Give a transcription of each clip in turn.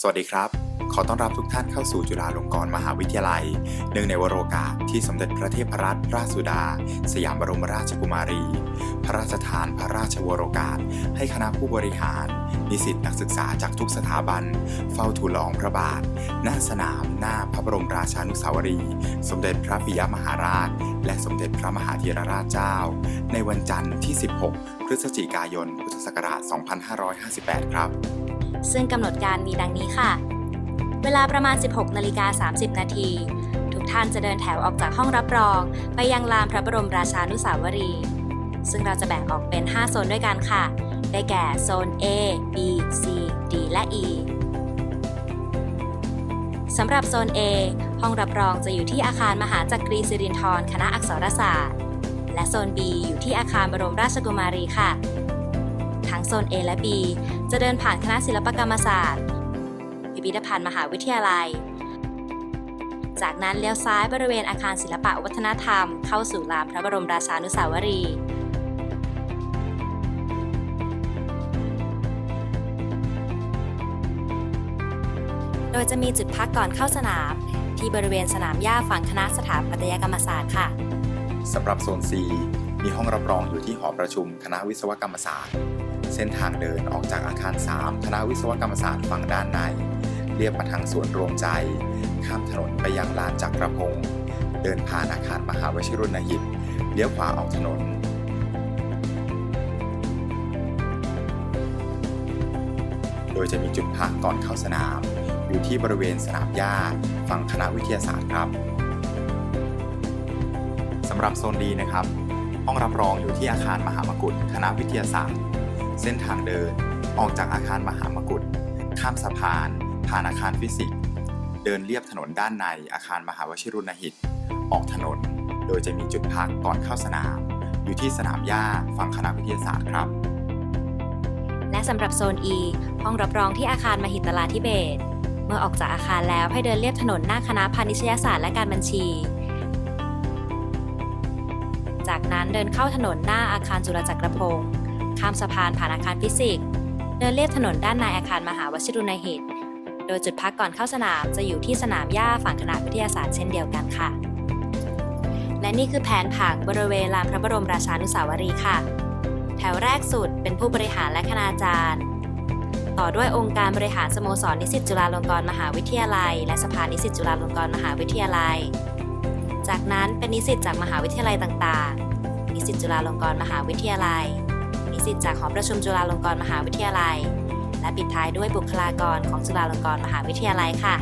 สวัสดีครับ ขอต้อนรับทุกท่านเข้าสู่จุฬาลงกรณ์มหาวิทยาลัย เนื่องในวโรกาสที่สมเด็จพระเทพรัตนราชสุดา สยามบรมราชกุมารี พระราชทานพระราชวโรกาส ให้คณะผู้บริหาร นิสิตนักศึกษาจากทุกสถาบัน เฝ้าทูลละอองพระบาท ณ สนามหน้าพระบรมราชานุสาวรีย์สมเด็จพระปิยมหาราช และสมเด็จพระมหาธีรราชเจ้า ในวันจันทร์ที่ 16 พฤศจิกายน พุทธศักราช 2558 ครับ ซึ่งกำหนดการมีดังนี้ค่ะ เวลาประมาณ 16นาฬิกา30 นาทีทุกท่านจะเดินแถวออกจากห้องรับรอง ไปยังลานพระบรมราชานุสาวรีย์ซึ่งเราจะแบ่งออกเป็น 5 โซนด้วยกันค่ะ ได้แก่โซน A B C D และ E สำหรับโซน A ห้องรับรองจะอยู่ที่อาคารมหาจักรีสิรินธรคณะอักษรศาสตร์ และโซน B อยู่ที่อาคารบรมราชกุมารีค่ะ ทั้งโซน A และ B จะเดินผ่านคณะศิลปกรรมศาสตร์ พิพิธภัณฑ์มหาวิทยาลัย จากนั้นเลี้ยวซ้ายบริเวณอาคารศิลปะวัฒนธรรม เข้าสู่ลานพระบรมราชานุสาวรีย์โดยจะมีจุดพักก่อนเข้าสนาม ที่บริเวณสนามหญ้าฝั่งคณะสถาปัตยกรรมศาสตร์ค่ะสำหรับโซน C มีห้องรับรองอยู่ที่หอประชุมคณะวิศวกรรมศาสตร์ เส้นทางเดินออกจากอาคาร 3 คณะวิศวกรรมศาสตร์ฝั่งด้านใน เรียบมาทางสวนรวมใจ ข้ามถนนไปยังลานจักรพงศ์เดินผ่านอาคารมหาวชิรุณหิตเลี้ยวขวาออกถนนโดยจะมีจุดพักก่อนเข้าสนาม อยู่ที่บริเวณสนามหญ้าฝั่งคณะวิทยาศาสตร์ครับสำหรับโซนดีนะครับ ห้องรับรองอยู่ที่อาคารมหามกุฏคณะวิทยาศาสตร์ เส้นทางเดิน ออกจากอาคารมหามกุฏ ข้ามสะพาน ผ่านอาคารฟิสิกส์ เดินเลียบถนนด้านในอาคารมหาวชิรุณหิต ออกถนน โดยจะมีจุดพักก่อนเข้าสนาม อยู่ที่สนามหญ้าฝั่งคณะวิทยาศาสตร์ครับ และสำหรับโซน E ห้องรับรองที่อาคารมหิตลาธิเบศเมื่อออกจากอาคารแล้วให้เดินเลียบถนนหน้าคณะพาณิชยศาสตร์และการบัญชี จากนั้นเดินเข้าถนนหน้าอาคารจุลจักรพงศ์ ข้ามสะพานผ่านอาคารฟิสิกส์ เดินเลียบถนนด้านในอาคารมหาวชิรุณหิต โดยจุดพักก่อนเข้าสนามจะอยู่ที่สนามหญ้าฝั่งคณะวิทยาศาสตร์เช่นเดียวกันค่ะ และนี่คือแผนผังบริเวณลานพระบรมราชานุสาวรีย์ค่ะ แถวแรกสุดเป็นผู้บริหารและคณาจารย์ ต่อด้วยองค์การบริหารสโมสรนิสิตจุฬาลงกรณ์มหาวิทยาลัย และสภานิสิตจุฬาลงกรณ์มหาวิทยาลัย จากนั้นเป็นนิสิตจากมหาวิทยาลัยต่างๆนิสิตจุฬาลงกรณ์มหาวิทยาลัย นิสิตจากหอประชุมจุฬาลงกรณ์มหาวิทยาลัย และปิดท้ายด้วยบุคลากรของจุฬาลงกรณ์มหาวิทยาลัยค่ะ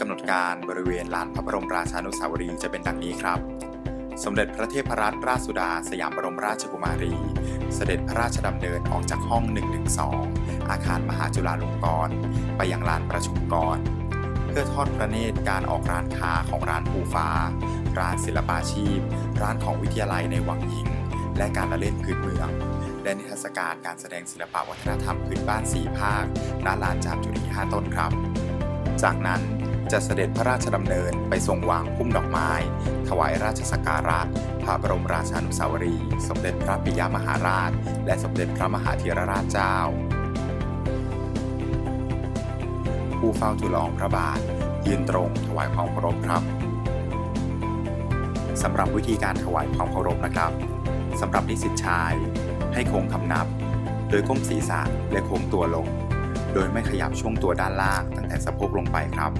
กำหนดการบริเวณลานพระบรมราชานุสาวรีย์จะเป็นดังนี้ครับ สมเด็จพระเทพรัตนราชสุดาสยามบรมราชกุมารี เสด็จพระราชดำเนินออกจากห้อง 112 อาคารมหาจุฬาลงกรณ์ ไปยังลานประชุมกร เพื่อทอดพระเนตรการออกร้านค้าของร้านภูฟ้า ร้านศิลปาชีพ ร้านของวิทยาลัยในวังหิงและการละเล่นพื้นเมือง และนิทรรศการการแสดงศิลปวัฒนธรรมพื้นบ้าน 4 ภาคณลานจามจุรี5ต้นครับ จากนั้นจะเสด็จพระราชดำเนินไปทรงวางพุ่มดอกไม้ ถวายราชสักการะพระบรมราชานุสาวรี สมเด็จพระปิยมหาราช และสมเด็จพระมหาธีรราชเจ้า ผู้เฝ้าทูลละอองพระบาท ยืนตรงถวายความเคารพครับสำหรับวิธีการถวายความเคารพนะครับสำหรับนิสิตชาย ให้โค้งคำนับ โดยก้มศีรษะและโค้งตัวลง โดยไม่ขยับช่วงตัวด้านล่างตั้งแต่สะโพกลงไปครับ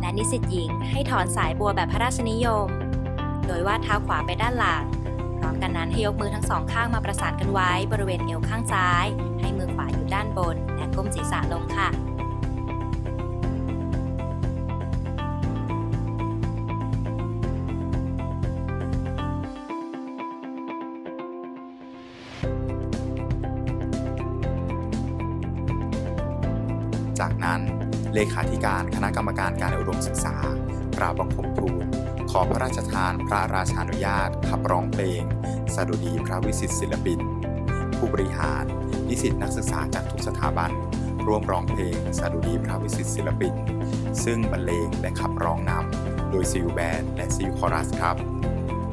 และนิสิตหญิงให้ถอนสายบัวแบบพระราชนิยม โดยวาดเท้าขวาไปด้านหลัง พร้อมกันนั้นให้ยกมือทั้งสองข้างมาประสานกันไว้ บริเวณเอวข้างซ้าย ให้มือขวาอยู่ด้านบน และก้มศีรษะลงค่ะ เลขาธิการคณะกรรมการการอุดมศึกษากราบบังคมทูลขอพระราชทานพระราชานุญาตขับร้องเพลงสดุดีพระวิสิตศิลปิน ผู้บริหาร นิสิตนักศึกษาจากทุกสถาบัน ร่วมร้องเพลงสดุดีพระวิสิตศิลปิน ซึ่งบรรเลงและขับร้องนำโดยซิลแบนและซิลคอรัสครับ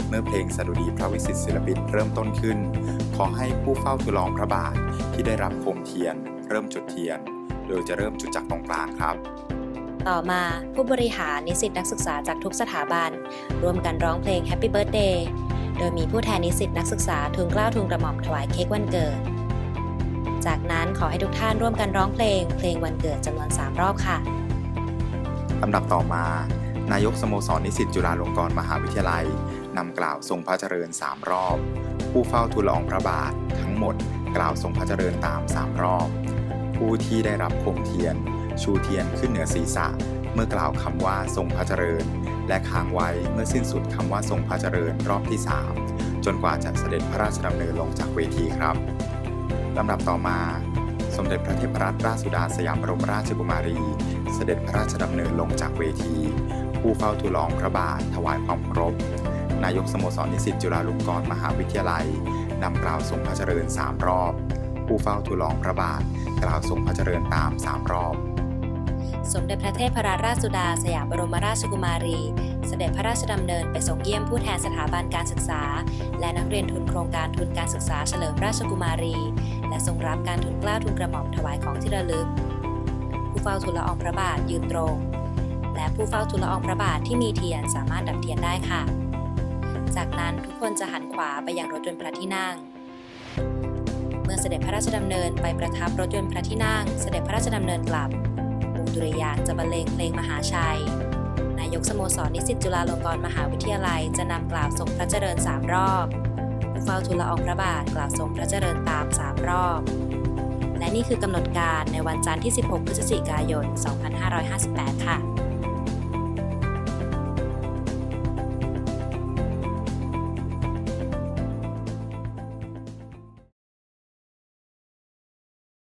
เมื่อเพลงสดุดีพระวิสิตศิลปินเริ่มต้นขึ้น ขอให้ผู้เฝ้าทูลองพระบาทที่ได้รับโคมเทียน เริ่มจุดเทียน โดยจะเริ่มจุดจากตรงกลางครับ ต่อมาผู้บริหารนิสิตนักศึกษาจากทุกสถาบันร่วมกันร้องเพลง Happy Birthday โดยมีผู้แทนนิสิตนักศึกษาทูลเกล้าทูลกระหม่อมถวายเค้กวันเกิด จากนั้นขอให้ทุกท่านร่วมกันร้องเพลง เพลงวันเกิดจำนวน 3 รอบค่ะลำดับต่อมา นายกสโมสรนิสิตจุฬาลงกรณ์มหาวิทยาลัยนำกล่าวทรงพระเจริญ 3 รอบ ผู้เฝ้าทูลละอองพระบาททั้งหมด กล่าวทรงพระเจริญตาม 3 รอบ ผู้ที่ได้รับโคมเทียน ชูเทียนขึ้นเหนือศีรษะ เมื่อกล่าวคำว่าทรงพระเจริญ และค้างไว้เมื่อสิ้นสุดคำว่าทรงพระเจริญรอบที่3จนกว่าจะเสด็จพระราชดำเนินลงจากเวทีครับลำดับต่อมา สมเด็จพระเทพรัตนราชสุดาสยามบรมราชกุมารี เสด็จพระราชดำเนินลงจากเวที ผู้เฝ้าทูลละองพระบาทถวายความเคารพนายกสโมสรนิสิตจุฬาลงกรณ์มหาวิทยาลัยนำกล่าวทรงพระเจริญ3รอบ ผู้เฝ้าทูลลองพระบาท กล่าวทรงพระเจริญตาม3รอบ สมเด็จพระเทพรัตนราชสุดาสยามบรมราชกุมารี เสด็จพระราชดำเนินไปทรงเยี่ยมผู้แทนสถาบันการศึกษา และนักเรียนทุนโครงการทุนการศึกษาเฉลิมราชกุมารี และทรงรับการทุนเกล้าทุนกระหม่อมถวายของที่ระลึก ผู้เฝ้าทูลละอองพระบาทยืนตรง และผู้เฝ้าทูลละอองพระบาทที่มีเทียนสามารถดับเทียนได้ค่ะ จากนั้นทุกคนจะหันขวาไปยังรถยนต์พระที่นั่ง มื่อเสด็จพระราชดำเนินไปประทับรถยนต์พระที่นั่ง เสด็จพระราชดำเนินกลับวงดุริยางจะบรรเลงเพลงมหาชัย นายกสโมสรนิสิตจุฬาลงกรณ์มหาวิทยาลัยจะนำกล่าวทรงพระเจริญสามรอบผู้เฝ้าทูลละอองพระบาทกล่าวทรงพระเจริญตามสามรอบ และนี่คือกำหนดการในวันจันทร์ที่ 16 พฤศจิกายน 2558 ค่ะ